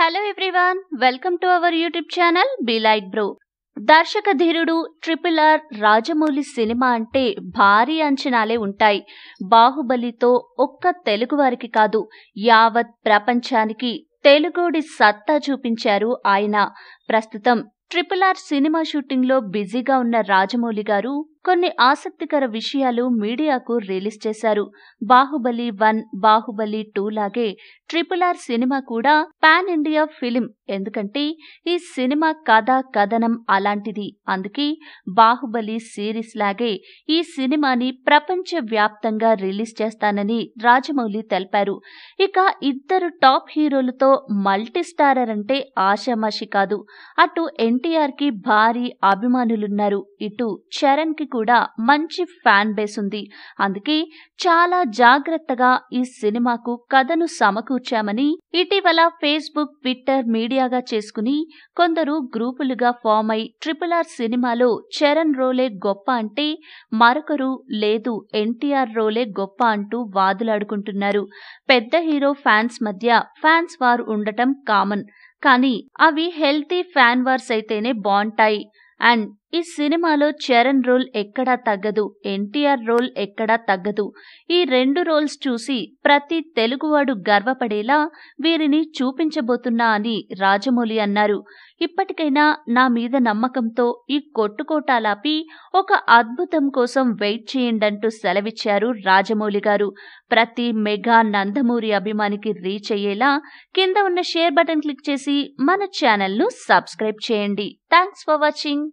Hello everyone welcome to our YouTube channel be light bro దర్శక ధీరుడు triple R Rajamouli cinema అంటే భారీ అంచనాలే ఉంటాయి. బాహుబలితో ఒక్క తెలుగువారికి కాదు యావత్ ప్రపంచానికి తెలుగుడి సత్తా చూపించారు ఆయన. ప్రస్తుతం ట్రిపుల్ ఆర్ సినిమా షూటింగ్లో బిజీగా ఉన్న రాజమౌళి గారు కొన్ని ఆసక్తికర విషయాలు మీడియాకు రిలీజ్ చేశారు. బాహుబలి వన్ బాహుబలి టూ లాగే ట్రిపుల్ ఆర్ సినిమా కూడా పాన్ ఇండియా ఫిలిం. ఎందుకంటే ఈ సినిమా కథ కథనం అలాంటిది. అందుకే బాహుబలి సిరీస్ లాగే ఈ సినిమాని ప్రపంచ వ్యాప్తంగా రిలీజ్ చేస్తానని రాజమౌళి తెలిపారు. ఇక ఇద్దరు టాప్ హీరోలతో మల్టీ స్టారర్ అంటే ఆషామాషి కాదు. అటు ఎన్టీఆర్కి భారీ అభిమానులున్నారు. ఇటు చరణ్కి కూడా మంచి ఫ్యాన్ బేస్ ఉంది. అందుకే చాలా జాగ్రత్తగా ఈ సినిమాకు కథను సమకూర్చామని ఇటీవల ఫేస్బుక్ ట్విట్టర్ మీడియాగా చేసుకుని కొందరు గ్రూపులుగా ఫామ్ అయి ట్రిపుల్ ఆర్ సినిమాలో చరణ్ రోలే గొప్ప అంటే మరొకరు లేదు ఎన్టీఆర్ రోలే గొప్ప అంటూ వాదులాడుకుంటున్నారు. పెద్ద హీరో ఫ్యాన్స్ మధ్య ఫ్యాన్స్ వార్ ఉండటం కామన్. కానీ అవి హెల్తీ ఫ్యాన్ వార్స్ అయితేనే బాగుంటాయి అండ్ ఈ సినిమాలో చరణ్ రోల్ ఎక్కడా తగ్గదు ఎన్టీఆర్ రోల్ ఎక్కడా తగ్గదు. ఈ రెండు రోల్స్ చూసి ప్రతి తెలుగువాడు గర్వపడేలా వీరిని చూపించబోతున్నా అని రాజమౌళి అన్నారు. ఇప్పటికైనా నా మీద నమ్మకంతో ఈ కొట్టుకోటాలాపి ఒక అద్భుతం కోసం వెయిట్ చేయండంటూ సెలవిచ్చారు రాజమౌళి గారు. ప్రతి మెగా నందమూరి అభిమానికి రీచ్ అయ్యేలా కింద ఉన్న షేర్ బటన్ క్లిక్ చేసి మన ఛానల్ను సబ్స్క్రైబ్ చేయండి. Thanks for watching.